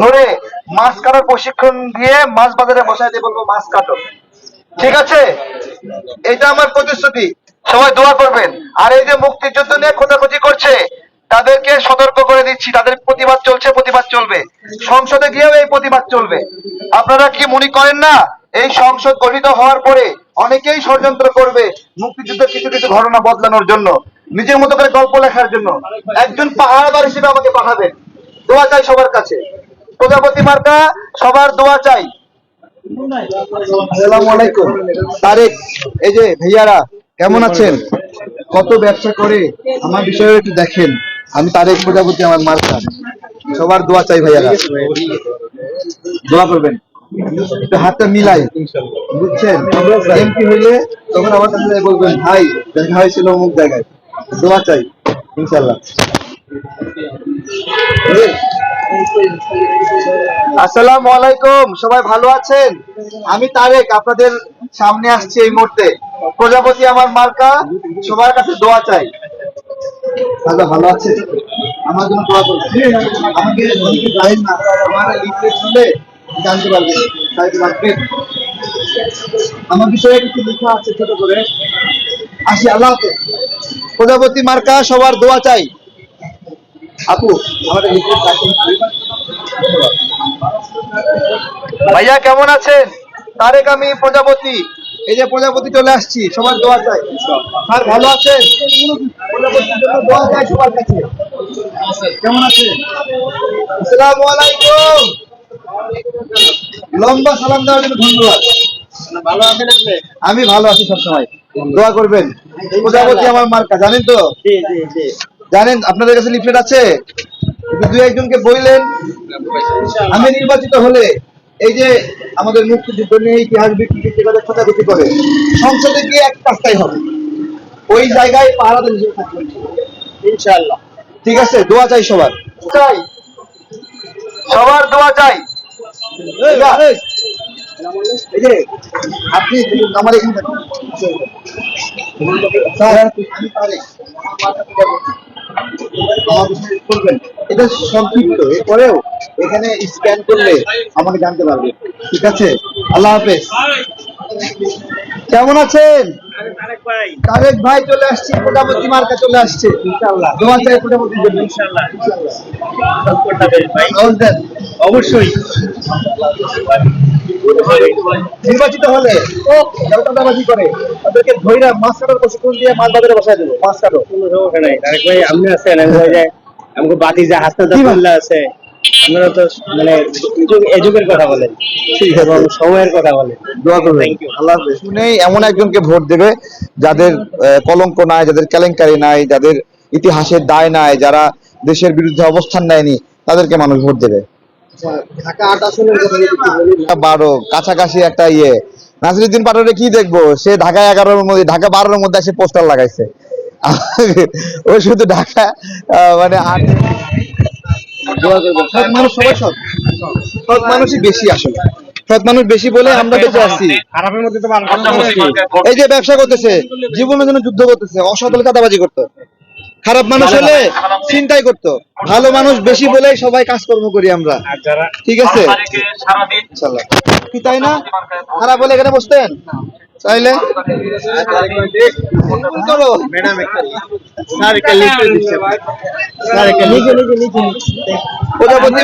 ধরে মাছ কাটার প্রশিক্ষণ দিয়ে মাছ বাজারে বসায় দিয়ে বলব মাছ কাটো। ঠিক আছে? এটা আমার প্রতিশ্রুতি। সবাই দোয়া করবেন। আর এই যে মুক্তিযুদ্ধ নিয়ে খোঁজাখুঁজি করছে, তাদেরকে সতর্ক করে দিচ্ছি। তাদের প্রতিবাদ চলছে, প্রতিবাদ চলবে। সংসদে গিয়েও এই প্রতিবাদ চলবে। আপনারা কি মনে করেন না? এই সংসদ গঠিত হওয়ার পরে অনেকেই ষড়যন্ত্র করবে মুক্তিযুদ্ধের কিছু কিছু ঘটনা বদলানোর জন্য, নিজের মতো করে গল্প লেখার জন্য। একজন পাহাড়াদার হিসেবে আমাকে পাঠাবেন। দোয়া চাই সবার কাছে। প্রজাপতি মার্কা, সবার দোয়া চাই। আসসালামু আলাইকুম। তারেক, এই যে ভাইয়ারা, কেমন আছেন? কত ব্যবসা করে? আমার বিষয়ে একটু দেখেন। আমি তারেক প্রজাপতি, আমার মার্কা। সবার দোয়া চাই ভাইয়ারা। দোয়া করবেন। হাতটা মিলাই। বুঝছেন? এমপি হইলে তখন আমার কাছে বলবেন, ভাই, দেখা হয়েছিল অমুক জায়গায়। দোয়া চাই, ইনশাল্লাহ। আসসালামু আলাইকুম, সবাই ভালো আছেন? আমি তারেক, আপনাদের সামনে আসছি এই মুহূর্তে। প্রজাপতি আমার মার্কা, সবার কাছে দোয়া চাই। দাদা, ভালো আছে আমার জন্য দোয়া আমাকে না আমার শুনলে জানতে আমার বিষয়ে কিছু লেখা আছে ছোট করে। আসি, আল্লাহ। প্রজাপতি মার্কা, সবার দোয়া চাই। আপু আমাদের। ভাইয়া কেমন আছেন? তারেক আমি প্রজাপতি। এই যে প্রজাপতি চলে আসছি সবার দোয়া চাই। স্যার ভালো আছেন? প্রজাপতির জন্য দোয়া চাই সবার কাছে। কেমন আছেন? আসসালামু আলাইকুম। লম্বা সালাম দেওয়ার জন্য ধন্যবাদ। ভালো আছেন আপনি? আমি ভালো আছি সবসময়। দোয়া করবেন। প্রজাপতি আমার মার্কা জানেন তো? জানেন আপনাদের কাছে লিফলেট আছে? দুই একজনকে বললেন আমি নির্বাচিত হলে এই যে আমাদের মুক্তিযুদ্ধ নিয়ে ইতিহাস বিকৃতি যেভাবে খোঁজাখুঁজি করে সংসদে গিয়ে এক কাজটাই হবে। ওই জায়গায় পাহারাদের হিসেবে থাকবে। ইনশাআল্লাহ। ঠিক আছে দোয়া চাই সবার। চাই। সবার দোয়া চাই। এই যে আপনি আমার এখানে করবেন এটা সংক্ষিপ্ত এরপরেও এখানে স্ক্যান করলে আমাকে জানতে পারবে। ঠিক আছে? আল্লাহ হাফেজ। কেমন আছেন? তারেক ভাই চলে আসছে মোটামুটি মার্কা চলে আসছে। ইনশাআল্লাহ। দোয়া চাই মোটামুটি জন্য। ইনশাআল্লাহ। অবশ্যই। নির্বাচিত হলে যারা চাঁদাবাজি করে। তাদেরকে ধৈরা মাছ কাটার প্রশিক্ষণ দিয়ে মাছ বাজারে বসায় দেবো মাছ কাটো। কোনো সমস্যা নাই তারেক ভাই আপনি আছেন আমি ভাই যে আমাকে বাতি যে হাসনাত কি আছে। আপনারা তো মানে যুগ- এই যুগের কথা বলেন এবং সময়ের কথা বলেন দোয়া করবেন। Thank you. আল্লাহ হাফেজ। শুনেই এমন একজনকে ভোট দেবে যাদের কলঙ্ক নাই যাদের কেলেঙ্কারি নাই যাদের ইতিহাসের দায় নাই যারা দেশের বিরুদ্ধে অবস্থান নেয়নি তাদেরকে মানুষ ভোট দেবে। বারো কাছাকাছি একটা ইয়ে। নাসিরুদ্দিন পাটোয়ারি কি দেখব? সে ঢাকা এগারোর মধ্যে ঢাকা বারোর মধ্যে এসে পোস্টার লাগাইছে। ও শুধু ঢাকা মানে আট দোয়া সৎ মানুষ সবাই সৎ। সৎ মানুষই বেশি আসলে। সৎ মানুষ বেশি বলে আমরা বেঁচে আসছি খারাপের মধ্যে তো ভালো কথা মুশকিল এই যে ব্যবসা করতেছে জীবনের জন্য যুদ্ধ করতেছে অসৎ হলে চাঁদাবাজি করতো। খারাপ মানুষ হলে চিন্তাই করতো। ভালো মানুষ বেশি বলে সবাই কাজকর্ম করি আমরা। ঠিক আছে? কি তাই না? খারাপ বলে এখানে বসতেন? চাইলে একটা লিখে দিচ্ছে। একটা লিখে লিখে লিখে প্রজাপতি